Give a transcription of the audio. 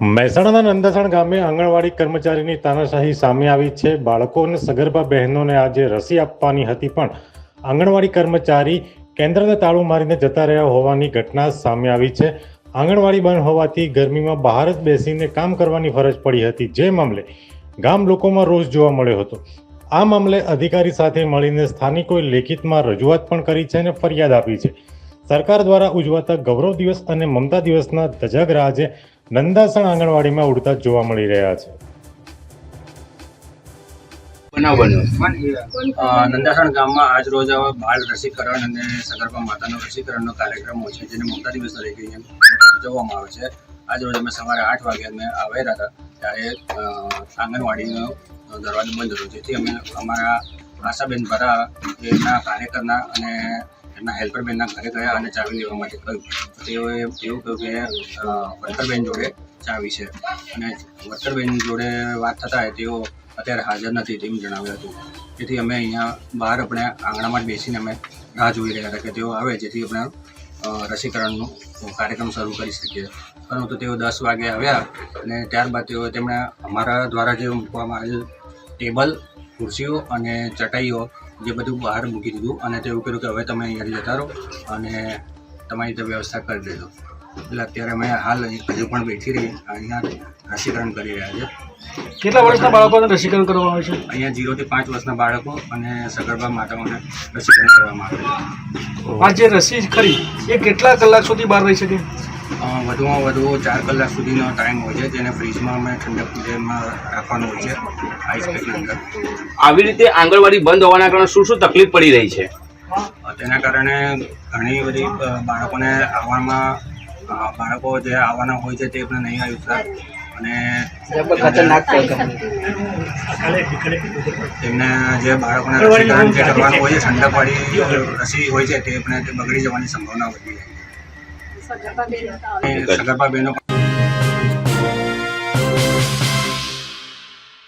મહેસાણાના નંદાસણ ગામે આંગણવાડી કર્મચારીની તાનાશાહી સામે આવી છે. બાળકો અને સગર્ભા બહેનોને આજે રસી આપવાની હતી, પણ આંગણવાડી કર્મચારી કેન્દ્રને તાળું મારીને જતા રહ્યા હોવાની ઘટના સામે આવી છે. આંગણવાડી બંધ હોવાથી ગરમીમાં બહાર જ બેસીને કામ કરવાની ફરજ પડી હતી. જે મામલે ગામ લોકોમાં રોષ જોવા મળ્યો હતો. આ મામલે અધિકારી સાથે મળીને સ્થાનિકોએ લેખિતમાં રજૂઆત પણ કરી છે અને ફરિયાદ આપી છે. સરકાર દ્વારા ઉજવાતા ગૌરવ દિવસ અને મમતા દિવસના ધજગ આજે નંદાસણ આંગણવાડીમાં ઉડતા જોવા મળી રહ્યા છે. નંદાસણ ગામમાં આજ રોજ બાળ રસીકરણ અને સગર્ભા માતાનો રસીકરણનો કાર્યક્રમ હોય છે, જેને મમતા દિવસ તરીકે ઉજવવામાં આવે છે. આજ રોજ અમે સવારે આઠ વાગે અમે આવેલા હતા, ત્યારે આંગણવાડીનો દરવાજો બંધ હતો. જેથી અમે અમારા આશાબેન ભરા એના કાર્યકરના અને એમના હેલ્પરબેનના ઘરે ગયા અને ચાવી લેવા માટે કહ્યું. તેઓએ એવું કહ્યું કે વર્તરબેન જોડે ચાવી છે. અને વર્કરબેન જોડે વાત થતાં તેઓ અત્યારે હાજર નથી તેમ જણાવ્યું હતું. તેથી અમે અહીંયા બહાર આપણે આંગણામાં જ બેસીને અમે રાહ જોઈ રહ્યા હતા કે તેઓ આવે જેથી આપણે રસીકરણનો કાર્યક્રમ શરૂ કરી શકીએ. પરંતુ તેઓ દસ વાગે આવ્યા અને ત્યારબાદ તેઓ તેમણે અમારા દ્વારા જે મૂકવામાં આવેલ ટેબલ, ખુરશીઓ અને ચટાઈઓ જે બધું બહાર મૂકી દીધું અને તેવું કર્યું કે હવે તમે અહીંયાથી જતા રહો અને તમારી રીતે વ્યવસ્થા કરી દેજો એટલે અત્યારે અમે હાલ હજુ પણ બેઠી રહી અહીંયા રસીકરણ કરી રહ્યા છે. કેટલા વર્ષના બાળકોને રસીકરણ કરવામાં આવે છે? અહીંયા ઝીરોથી પાંચ વર્ષના બાળકો અને સગર્ભા માતાઓને રસીકરણ કરવામાં આવે છે. આ જે રસી ખરી એ કેટલા કલાક સુધી બહાર રહી શકે? વધુમાં વધુ ચાર કલાક સુધીનો ટાઈમ હોય છે જેને ફ્રીજમાં અમે ઠંડક જેમાં રાખવાનું હોય છે આઈસ પેકની અંદર. આવી રીતે આંગણવાડી બંધ હોવાના કારણે શું શું તકલીફ પડી રહી છે? તેના કારણે ઘણી બધી બાળકોને આવવામાં બાળકો જે આવવાના હોય છે તે પણ નહીં આવી શકતા અને તેમને જે બાળકોને રસીકરણ જે કરવાનું હોય છે ઠંડકવાળી રસી હોય છે તે પણ તે બગડી જવાની સંભાવના વધી જાય છે સગર્ભા બહેનો